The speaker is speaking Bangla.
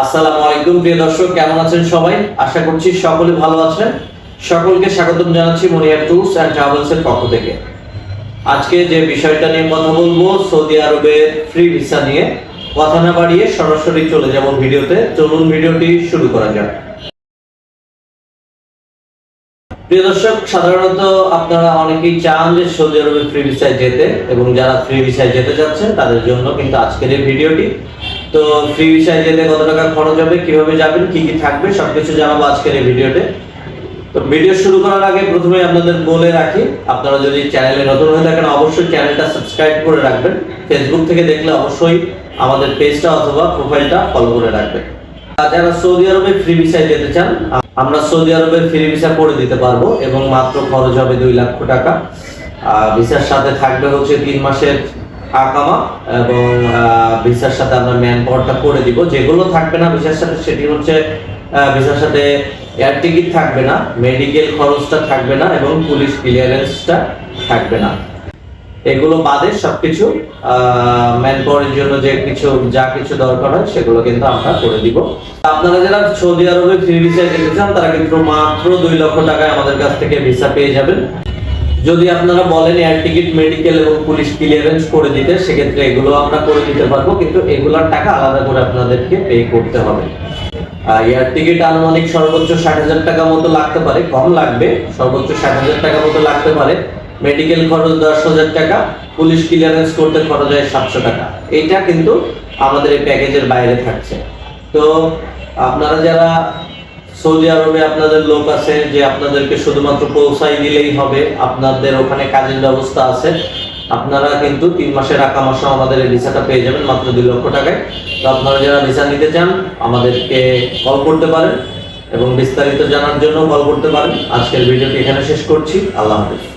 আসসালামু আলাইকুম, প্রিয় দর্শক, কেমন আছেন সবাই? আশা করছি সকলে ভালো আছেন। সকলকে স্বাগতম জানাচ্ছি মনিয়ার ট্যুরস অ্যান্ড ট্রাভেলস এর পক্ষ থেকে। আজকে যে বিষয়টা নিয়ে কথা বলব, সৌদি আরবের ফ্রি ভিসা নিয়ে, কথা না বাড়িয়ে সরাসরি চলে যাব ভিডিওতে। চলুন ভিডিওটি শুরু করা যাক। প্রিয় দর্শক, সাধারণত আপনারা অনেকেই চান যে সৌদি আরবে ফ্রি ভিসায় যেতে, এবং যারা ফ্রি ভিসায় যেতে যাচ্ছেন, তাদের জন্য কিন্তু আজকের এই ভিডিওটি তো ফ্রি ভিসায় যেতে কত টাকা খরচ হবে, কীভাবে যাবেন, কি কি থাকবে, সবকিছু জানাব আজকের এই ভিডিওতে। তো ভিডিও শুরু করার আগে প্রথমে আপনাদের বলে রাখি, আপনারা যদি চ্যানেলে নতুন হয়ে থাকেন, অবশ্যই চ্যানেলটা সাবস্ক্রাইব করে রাখবেন। ফেসবুক থেকে দেখলে অবশ্যই আমাদের পেজটা অথবা প্রোফাইলটা ফলো করে রাখবেন। যারা সৌদি আরবে ফ্রি ভিসায় যেতে চান, আমরা সৌদি আরবের ফ্রি ভিসা করে দিতে পারব এবং মাত্র খরচ হবে দুই লক্ষ টাকা। ভিসার সাথে থাকবে হচ্ছে তিন মাসের আকামা এবং ভিসার সাথে আমরা ম্যান পাওয়ারটা করে দিব। যেগুলো থাকবে না ভিসার সাথে, সেটি হচ্ছে ভিসার সাথে এয়ার টিকিট থাকবে না মেডিকেল খরচটা থাকবে না এবং পুলিশ ক্লিয়ারেন্সটা থাকবে না। এগুলো বাদে সবকিছু ম্যান পাওয়ারের জন্য যে কিছু, যা কিছু দরকার হয়, সেগুলো কিন্তু আমরা করে দিব। আপনারা যারা সৌদি আরবে ফ্রি ভিসা যেতে চান, তারা কিন্তু মাত্র দুই লক্ষ টাকায় আমাদের কাছ থেকে ভিসা পেয়ে যাবেন। যদি আপনারা বলেন এয়ার টিকিট মেডিকেল এবং পুলিশ ক্লিয়ারেন্স করে দিতে, সেক্ষেত্রে এগুলো আমরা করে দিতে পারব, কিন্তু এগুলোর টাকা আলাদা করে আপনাদেরকে পে করতে হবে। এয়ার টিকিট আনুমানিক সর্বোচ্চ ষাট হাজার টাকা মতো লাগতে পারে, কম লাগবে, সর্বোচ্চ ষাট হাজার টাকা মতো লাগতে পারে। মেডিকেল খরচ দশ হাজার টাকা পুলিশ ক্লিয়ারেন্স করতে খরচ হয় সাতশো টাকা। এইটা কিন্তু আমাদের এই প্যাকেজের বাইরে থাকছে। তো আপনারা যারা সৌদি আরবে আপনাদের লোক আছে যে আপনাদেরকে শুধুমাত্র পৌঁছাই দিলেই হবে। আপনাদের ওখানে কাজের ব্যবস্থা আছে। আপনারা কিন্তু তিন মাসের আঁকা মাসে আমাদের এই ভিসাটা পেয়ে যাবেন মাত্র দুই লক্ষ টাকায়। তো আপনারা যারা ভিসা নিতে চান, আমাদেরকে কল করতে পারেন এবং বিস্তারিত জানার জন্য কল করতে পারেন। আজকের ভিডিওটি এখানে শেষ করছি। আল্লাহ হাফিজ।